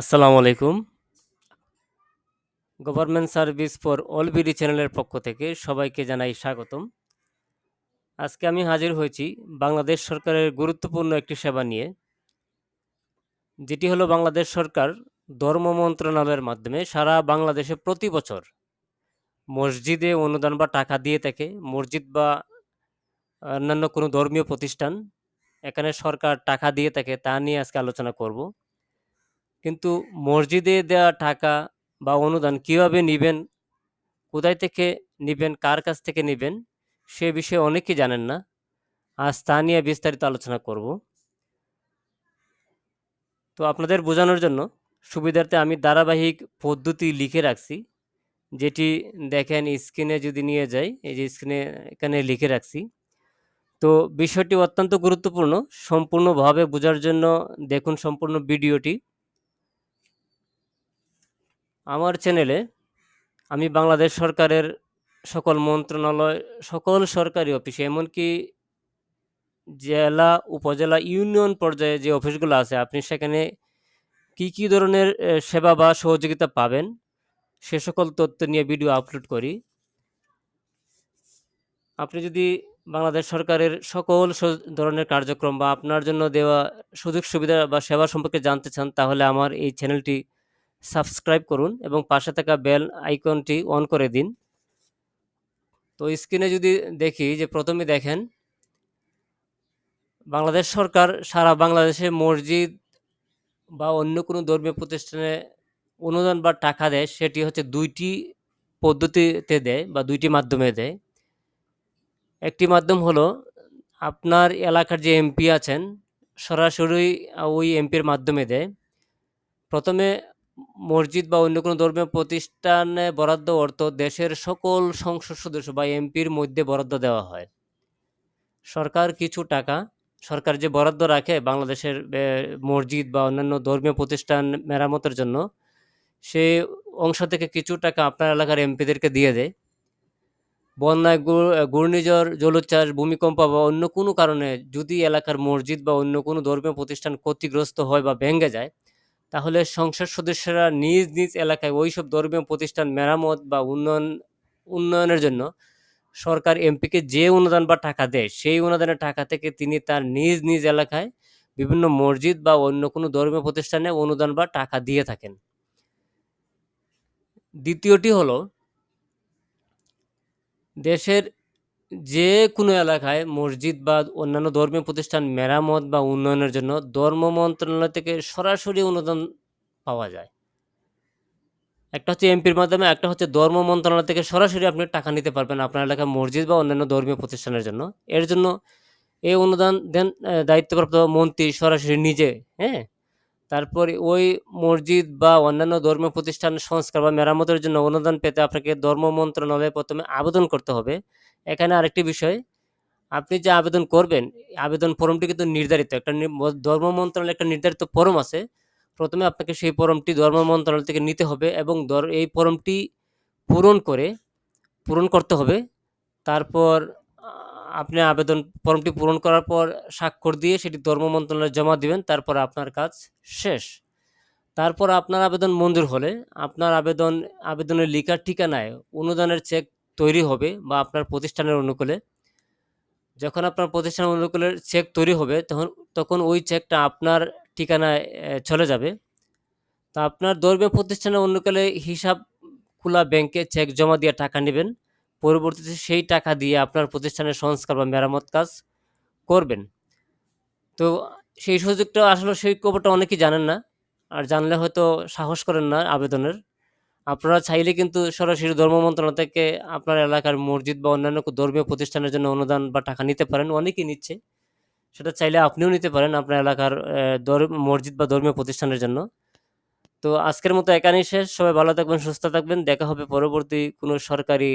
আসসালামু আলাইকুম। Government service for all BD চ্যানেলের পক্ষ থেকে সবাইকে জানাই স্বাগতম। আজকে আমি হাজির হয়েছি বাংলাদেশ সরকারের গুরুত্বপূর্ণ একটি সেবা নিয়ে, যেটি হলো বাংলাদেশ সরকার ধর্ম মন্ত্রণালয়ের মাধ্যমে সারা বাংলাদেশে প্রতি বছর মসজিদে অনুদান বা টাকা দিয়ে থাকে, মসজিদ বা অন্যান্য কোনো ধর্মীয় প্রতিষ্ঠান, এখানে সরকার টাকা দিয়ে থাকে তা নিয়ে আজকে আলোচনা করব। কিন্তু মসজিদে দেওয়া টাকা বা অনুদান কীভাবে নিবেন? কোথায় থেকে নিবেন? কার কাছ থেকে নিবেন? সে বিষয়ে অনেকেই জানেন না। আজ তা নিয়ে বিস্তারিত আলোচনা করব। তো আপনাদের বোঝানোর জন্য সুবিধার্থে আমি ধারাবাহিক পদ্ধতি লিখে রাখছি। যেটি দেখেন স্ক্রিনে যদি নিয়ে যাই, এই যে স্ক্রিনে এখানে লিখে রাখছি। তো বিষয়টি অত্যন্ত গুরুত্বপূর্ণ। সম্পূর্ণভাবে বোঝার জন্য দেখুন সম্পূর্ণ ভিডিওটি। আমার চ্যানেলে আমি বাংলাদেশ সরকারের সকল মন্ত্রণালয়, সকল সরকারি অফিসে, এমনকি জেলা, উপজেলা, ইউনিয়ন পর্যায়ে যে অফিসগুলো আছে, আপনি সেখানে কি কি ধরনের সেবা বা সহযোগিতা পাবেন, সে সকল তথ্য নিয়ে ভিডিও আপলোড করি। আপনি যদি বাংলাদেশ সরকারের সকল ধরনের কার্যক্রম বা আপনার জন্য দেওয়া সুযোগ সুবিধা বা সেবা সম্পর্কে জানতে চান, তাহলে আমার এই চ্যানেলটি সাবস্ক্রাইব করুন এবং পাশে থাকা বেল আইকনটি অন করে দিন। তো স্ক্রিনে যদি দেখি যে প্রথমে দেখেন, বাংলাদেশ সরকার সারা বাংলাদেশে মসজিদ বা অন্য কোনো ধর্মীয় প্রতিষ্ঠানে অনুদান বা টাকা দেয়, সেটি হচ্ছে দুইটি পদ্ধতিতে দেয় বা দুইটি মাধ্যমে দেয়। একটি মাধ্যম হলো আপনার এলাকার যে এমপি আছেন, সরাসরি ওই এমপির মাধ্যমে দেয়। প্রথমে মসজিদ বা অন্য কোনো ধর্মীয় প্রতিষ্ঠানে বরাদ্দ অর্থ দেশের সকল সংসদ সদস্য বা এমপির মধ্যে বরাদ্দ দেওয়া হয়। সরকার কিছু টাকা, সরকার যে বরাদ্দ রাখে বাংলাদেশের মসজিদ বা অন্যান্য ধর্মীয় প্রতিষ্ঠান মেরামতের জন্য, সে অংশ থেকে কিছু টাকা আপনার এলাকার এমপিদেরকে দিয়ে দেয়। বন্যায় ঘূর- ঘূর্ণিঝড়, জলোচ্ছ্বাস, ভূমিকম্প বা অন্য কোনো কারণে যদি এলাকার মসজিদ বা অন্য কোনো ধর্মীয় প্রতিষ্ঠান ক্ষতিগ্রস্ত হয় বা ভেঙে যায় তাহলে সংসদ সদস্যরা নিজ নিজ এলাকায় ওইসব ধর্মীয় প্রতিষ্ঠান, মেরামত বা উন্নয়ন, উন্নয়নের জন্য সরকার এমপিকে যে অনুদান বা টাকা দেয়, সেই অনুদানের টাকা থেকে তিনি তার নিজ নিজ এলাকায় বিভিন্ন মসজিদ বা অন্য কোনো ধর্মীয় প্রতিষ্ঠানে অনুদান বা টাকা দিয়ে থাকেন। দ্বিতীয়টি হলো, দেশের যে কোনো এলাকায় মসজিদ বা অন্যান্য ধর্মীয় প্রতিষ্ঠান, মেরামত বা উন্নয়নের জন্য ধর্ম মন্ত্রণালয় থেকে সরাসরি অনুদান পাওয়া যায়। একটা হচ্ছে এমপির মাধ্যমে, একটা হচ্ছে ধর্ম মন্ত্রণালয় থেকে সরাসরি আপনি টাকা নিতে পারবেন আপনার এলাকার মসজিদ বা অন্যান্য ধর্মীয় প্রতিষ্ঠানের জন্য। এর জন্য এই অনুদান দেন দায়িত্বপ্রাপ্ত মন্ত্রী সরাসরি নিজে হ্যাঁ? তারপরে ওই মসজিদ বা অন্যান্য ধর্মীয় প্রতিষ্ঠান, সংস্কার বা মেরামতের জন্য অনুদান পেতে আপনাকে ধর্ম মন্ত্রণালয়ে প্রথমে আবেদন করতে হবে। এখানে আরেকটি বিষয়, আপনি যে আবেদন করবেন, আবেদন ফর্মটি কিন্তু নির্ধারিত, একটা ধর্ম মন্ত্রণালয়ের একটা নির্ধারিত ফর্ম আছে, প্রথমে আপনাকে সেই ফর্মটি ধর্ম মন্ত্রণালয় থেকে নিতে হবে এবং এই ফর্মটি পূরণ করে, পূরণ করতে হবে, তারপর আপনি আবেদন, ফর্মটি পূরণ করার পর স্বাক্ষর দিয়ে সেটি ধর্ম মন্ত্রণালয়ে জমা দিবেন, তারপর আপনার কাজ শেষ। তারপর আপনার আবেদন মঞ্জুর হলে, আপনার আবেদন, আবেদনের লিখার ঠিকানায় অনুদানের চেক তৈরি হবে বা আপনার প্রতিষ্ঠানের অনুকূলে। যখন আপনার প্রতিষ্ঠানের অনুকূলে চেক তৈরি হবে, তখন তখন ওই চেকটা আপনার ঠিকানায় চলে যাবে। তা আপনার ধর্মীয় প্রতিষ্ঠানের অনুকূলে হিসাব খোলা ব্যাংকে চেক জমা দিয়ে টাকা নেবেন। পরবর্তীতে সেই টাকা দিয়ে আপনার প্রতিষ্ঠানের সংস্কার বা মেরামত কাজ করবেন। তো সেই সুযোগটা আসলে সেই খবরটা অনেকেই জানেন না, আর জানলে হয়তো সাহস করেন না আবেদনের। আপনারা চাইলে কিন্তু সরাসরি ধর্ম মন্ত্রণালয় থেকে আপনার এলাকার মসজিদ বা অন্যান্য ধর্মীয় প্রতিষ্ঠানের জন্য অনুদান বা টাকা নিতে পারেন। অনেকেই নিচ্ছে। সেটা চাইলে আপনিও নিতে পারেন আপনার এলাকার মসজিদ বা ধর্মীয় প্রতিষ্ঠানের জন্য। তো আজকের মতো এখানেই শেষ। সবাই ভালো থাকবেন, সুস্থ থাকবেন। দেখা হবে পরবর্তী কোনো সরকারি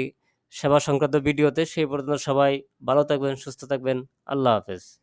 সেবা সংক্রান্ত ভিডিওতে। সেই পর্যন্ত সবাই ভালো থাকবেন, সুস্থ থাকবেন। আল্লাহ হাফেজ।